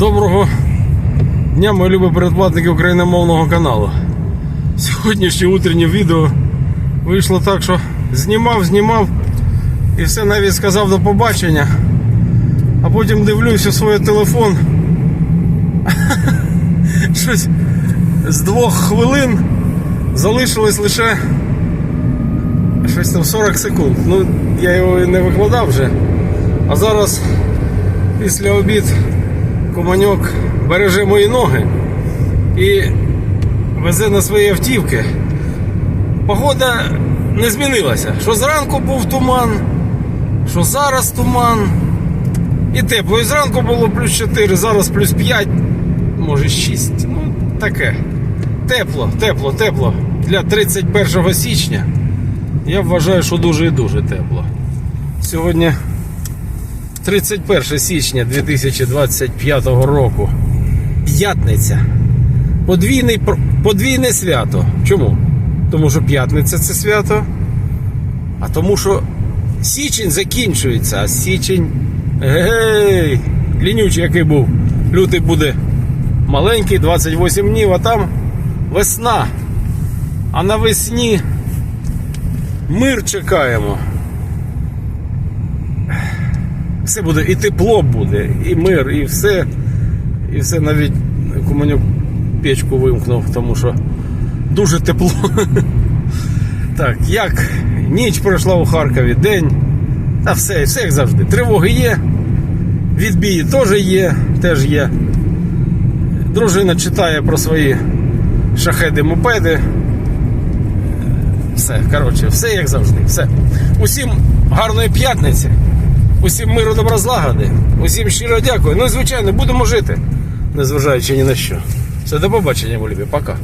Доброго дня, мої любі передплатники україномовного каналу. Сьогоднішнє утрішнє відео вийшло так, що знімав, знімав і все навіть сказав до побачення. А потім дивлюся свій телефон. Щось з двох хвилин залишилось лише щось там 40 секунд. Ну, я його не викладав вже. А зараз після обід Куманьок береже мої ноги і везе на свої автівки. Погода не змінилася. Що зранку був туман, що зараз туман. І тепло. І зранку було плюс 4, зараз плюс 5, може 6. Ну, таке. Тепло, тепло, тепло. Для 31 січня. Я вважаю, що дуже і дуже тепло. Сьогодні 31 січня 2025 року. П'ятниця. Подвійний, подвійне свято. Чому? Тому що п'ятниця це свято. А тому що січень закінчується, а січень. Гей! Лінючий який був. Лютий буде маленький, 28 днів, а там весна. А навесні мир чекаємо. Все буде, і тепло буде, і мир, і все. І все навіть куманюк печку вимкнув, тому що дуже тепло. Так, як ніч пройшла у Харкові, день. Та все, все як завжди. Тривоги є, відбії теж є, теж є. Дружина читає про свої шахеди мопеди. Все, коротше, все як завжди. Все. Усім гарної п'ятниці, усім миру добра злагоди, усім щиро дякую. Ну і звичайно, будемо жити, незважаючи ні на що. Все, до побачення, мої любі, пока.